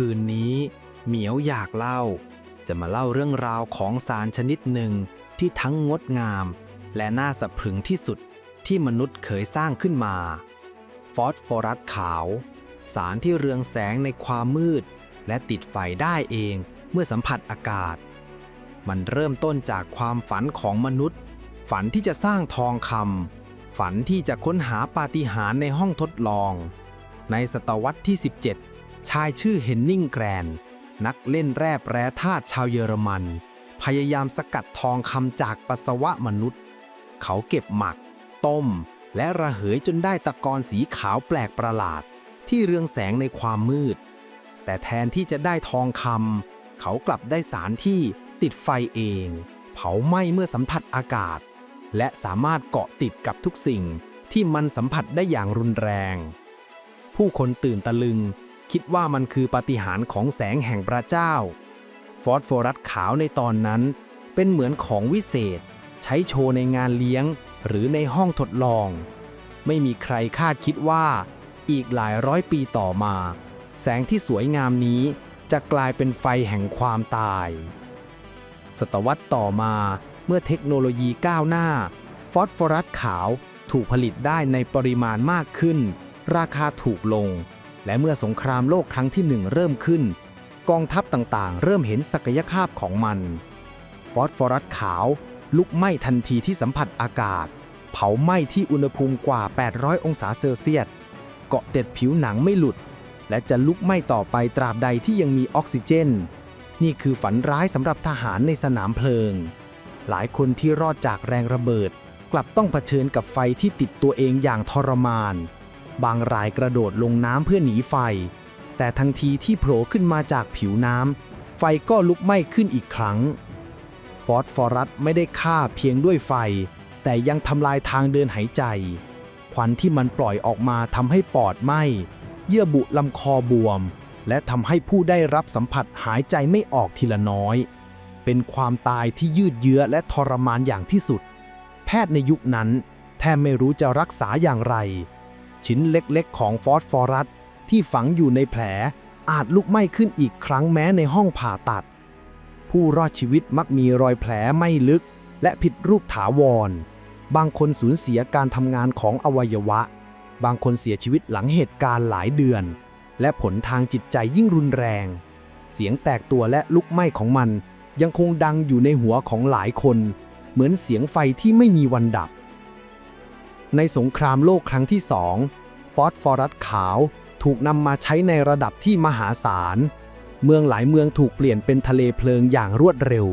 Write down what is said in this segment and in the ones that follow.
คืนนี้เหมียวอยากเล่า จะมาเล่าเรื่องราวของสารชนิดหนึ่งที่ทั้งงดงาม และน่าสะพรึงที่สุดที่มนุษย์เคยสร้างขึ้นมา ฟอสฟอรัสขาว สารที่เรืองแสงในความมืด และติดไฟได้เอง มื่อสัมผัสอากาศ มันเริ่มต้นจากความฝันของมนุษย์ ฝันที่จะสร้างทองคำฝันที่จะค้นหาปาฏิหาริย์ในห้องทดลอง ในศตวรรษที่ 17 ชายชื่อเฮนนิงแกรน นักเล่นแร่แปรธาตุชาวเยอรมัน พยายามสกัดทองคำจากปัสสาวะมนุษย์ เขาเก็บหมัก ต้ม และระเหยจนได้ตะกอนสีขาวแปลกประหลาด ที่เรืองแสงในความมืด แต่แทนที่จะได้ทองคำ เขากลับได้สารที่ติดไฟเอง เผาไหม้เมื่อสัมผัสอากาศ และสามารถเกาะติดกับทุกสิ่งที่มันสัมผัสได้อย่างรุนแรง ผู้คนตื่นตะลึง คิดว่ามันคือปาฏิหาริย์ของแสงแห่งพระเจ้า ฟอสฟอรัสขาวในตอนนั้น เป็นเหมือนของวิเศษ ใช้โชว์ในงานเลี้ยง หรือในห้องทดลอง ไม่มีใครคาดคิดว่า อีกหลายร้อยปีต่อมา แสงที่สวยงามนี้ จะกลายเป็นไฟแห่งความตาย ศตวรรษต่อมาเมื่อเทคโนโลยีก้าวหน้า ฟอสฟอรัสขาวถูกผลิตได้ในปริมาณมากขึ้น ราคาถูกลง และเมื่อสงครามโลกครั้งที่หนึ่งเริ่มขึ้น กองทัพต่างๆ เริ่มเห็นศักยภาพของมัน ฟอสฟอรัสขาวลุกไหม้ทันทีที่สัมผัสอากาศ เผาไหม้ที่อุณหภูมิกว่า 800 องศาเซลเซียส เกาะติดผิวหนังไม่หลุด และจะลุกไหม้ต่อไปตราบใดที่ยังมีออกซิเจน นี่คือฝันร้ายสำหรับทหารในสนามเพลิง หลายคนที่รอดจากแรงระเบิด กลับต้องเผชิญกับไฟที่ติดตัวเองอย่างทรมาน บางรายกระโดดลงน้ำเพื่อหนีไฟ แต่ทันทีที่โผล่ขึ้นมาจากผิวน้ำไฟก็ลุกไหม้ขึ้นอีกครั้ง ฟอสฟอรัสไม่ได้ฆ่าเพียงด้วยไฟ แต่ยังทำลายทางเดินหายใจควันที่มันปล่อยออกมาทำให้ปอดไหม้ เยื่อบุลำคอบวม และทำให้ผู้ได้รับสัมผัสหายใจไม่ออกทีละน้อย เป็นความตายที่ยืดเยื้อและทรมานอย่างที่สุด แพทย์ในยุคนั้น แทบไม่รู้จะรักษาอย่างไร ชิ้นเล็กๆ ของฟอสฟอรัสที่ฝังอยู่ในแผลอาจลุกไหม้ขึ้นอีกครั้งแม้ในห้องผ่าตัด ผู้รอดชีวิตมักมีรอยแผลไม่ลึก และผิดรูปถาวร บางคนสูญเสียการทำงานของอวัยวะ บางคนเสียชีวิตหลังเหตุการณ์หลายเดือน และผลทางจิตใจยิ่งรุนแรง เสียงแตกตัวและลุกไหม้ของมัน ยังคงดังอยู่ในหัวของหลายคน เหมือนเสียงไฟที่ไม่มีวันดับ ในสงครามโลกครั้งที่สองฟอสฟอรัสขาวถูกนำมาใช้ในระดับที่มหาศาล เมืองหลายเมืองถูกเปลี่ยนเป็นทะเลเพลิงอย่างรวดเร็ว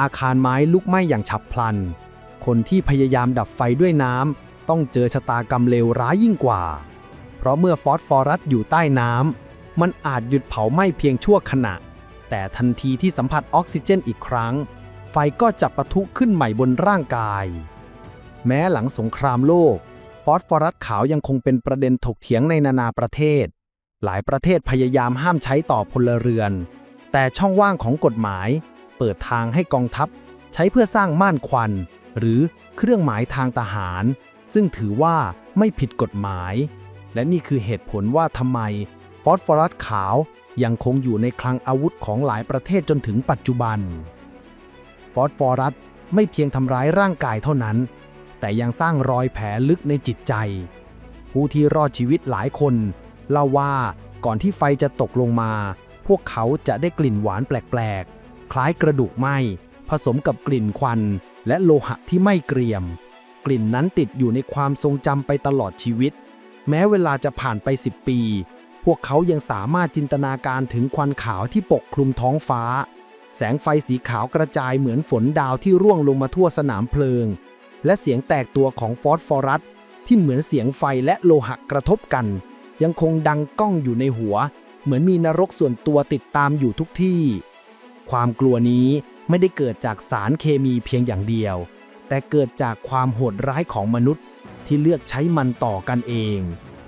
อาคารไม้ลุกไหม้อย่างฉับพลัน คนที่พยายามดับไฟด้วยน้ำ ต้องเจอชะตากรรมเลวร้ายยิ่งกว่า เพราะเมื่อฟอสฟอรัสอยู่ใต้น้ำมันอาจหยุดเผาไหม้เพียงชั่วขณะ แต่ทันทีที่สัมผัสออกซิเจนอีกครั้ง ไฟก็จะปะทุขึ้นใหม่บนร่างกาย แม้หลังสงครามโลก ฟอสฟอรัสขาวยังคงเป็นประเด็นถกเถียงในนานาประเทศ หลายประเทศพยายามห้ามใช้ต่อพลเรือน แต่ช่องว่างของกฎหมาย เปิดทางให้กองทัพ ใช้เพื่อสร้างม่านควันหรือเครื่องหมายทางทหาร ซึ่งถือว่าไม่ผิดกฎหมาย และนี่คือเหตุผลว่าทำไมฟอสฟอรัสขาวยังคงอยู่ในคลังอาวุธของหลายประเทศจนถึงปัจจุบัน ฟอสฟอรัสไม่เพียงทำร้ายร่างกายเท่านั้น แต่ยังสร้างรอยแผลลึกในจิตใจ ผู้ที่รอดชีวิตหลายคนเล่าว่าก่อนที่ไฟจะตกลงมา พวกเขาจะได้กลิ่นหวานแปลกๆ คล้ายกระดูกไหม้ผสมกับกลิ่นควัน และโลหะที่ไม่เกรียม กลิ่นนั้นติดอยู่ในความทรงจำไปตลอดชีวิต แม้เวลาจะผ่านไป 10 ปี พวกเขายังสามารถจินตนาการถึงควันขาวที่ปกคลุมท้องฟ้า แสงไฟสีขาวกระจายเหมือนฝนดาวที่ร่วงลงมาทั่วสนามเพลิง และเสียงแตกตัวของฟอสฟอรัสที่เหมือนเสียงไฟและโลหะกระทบกัน ยังคงดังก้องอยู่ในหัว เหมือนมีนรกส่วนตัวติดตามอยู่ทุกที่ ความกลัวนี้ไม่ได้เกิดจากสารเคมีเพียงอย่างเดียว แต่เกิดจากความโหดร้ายของมนุษย์ที่เลือกใช้มันต่อกันเอง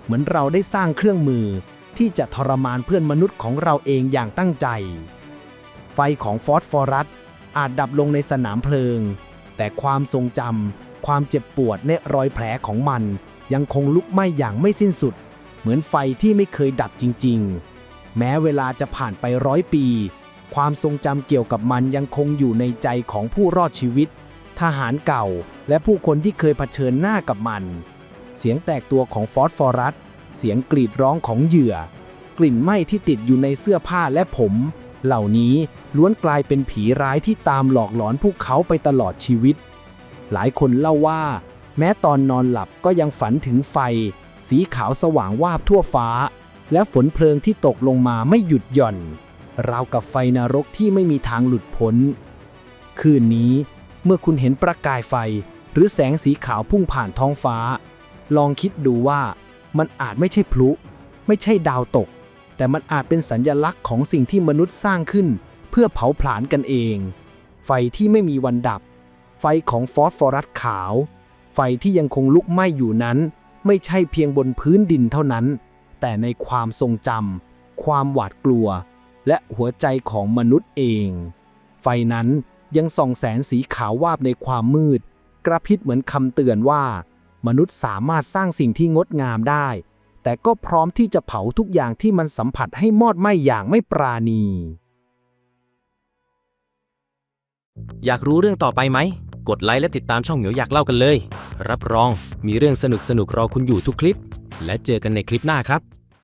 เหมือนเราได้สร้างเครื่องมือที่จะทรมานเพื่อนมนุษย์ของเราเองอย่างตั้งใจ ไฟของฟอสฟอรัสอาจดับลงในสนามเพลิง แต่ความทรงจำความเจ็บปวดและรอยแผลของมัน ยังคงลุกไหม้อย่างไม่สิ้นสุด เหมือนไฟที่ไม่เคยดับจริง ๆ แม้เวลาจะผ่านไปร้อยปี ความทรงจำเกี่ยวกับมันยังคงอยู่ในใจของผู้รอดชีวิต ทหารเก่า และผู้คนที่เคยเผชิญหน้ากับมัน เสียงแตกตัวของฟอสฟอรัส เสียงกรีดร้องของเหยื่อ กลิ่นไหม้ที่ติดอยู่ในเสื้อผ้าและผม เหล่านี้ล้วนกลายเป็นผีร้ายที่ตามหลอกหลอนพวกเขาไปตลอดชีวิต หลายคนเล่าว่า แม้ตอนนอนหลับก็ยังฝันถึงไฟ สีขาวสว่างวาบทั่วฟ้า และฝนเพลิงที่ตกลงมาไม่หยุดหย่อน ราวกับไฟนรกที่ไม่มีทางหลุดพ้น คืนนี้ เมื่อคุณเห็นประกายไฟ หรือแสงสีขาวพุ่งผ่านท้องฟ้า ลองคิดดูว่ามันอาจไม่ใช่พลุ ไม่ใช่ดาวตก แต่มันอาจเป็นสัญญลักษณ์ของสิ่งที่มนุษย์สร้างขึ้น เพื่อเผาผลาญกันเอง ไฟที่ไม่มีวันดับ ไฟของฟอสฟอรัสขาว ไฟที่ยังคงลุกไหม้อยู่นั้น ไม่ใช่เพียงบนพื้นดินเท่านั้น แต่ในความทรงจำความหวาดกลัว และหัวใจของมนุษย์เอง ไฟนั้น ยังส่องแสงสีขาววาบในความมืด กระพริบเหมือนคำเตือนว่า มนุษย์สามารถสร้างสิ่งที่งดงามได้ แต่ก็พร้อมที่จะเผาทุกอย่างที่มันสัมผัสให้มอดไหม้อย่างไม่ปราณี อยากรู้เรื่องต่อไปไหม กดไลค์และติดตามช่องเหมียวอยากเล่ากันเลย รับรองมีเรื่องสนุกๆรอคุณอยู่ทุกคลิป และเจอกันในคลิปหน้าครับ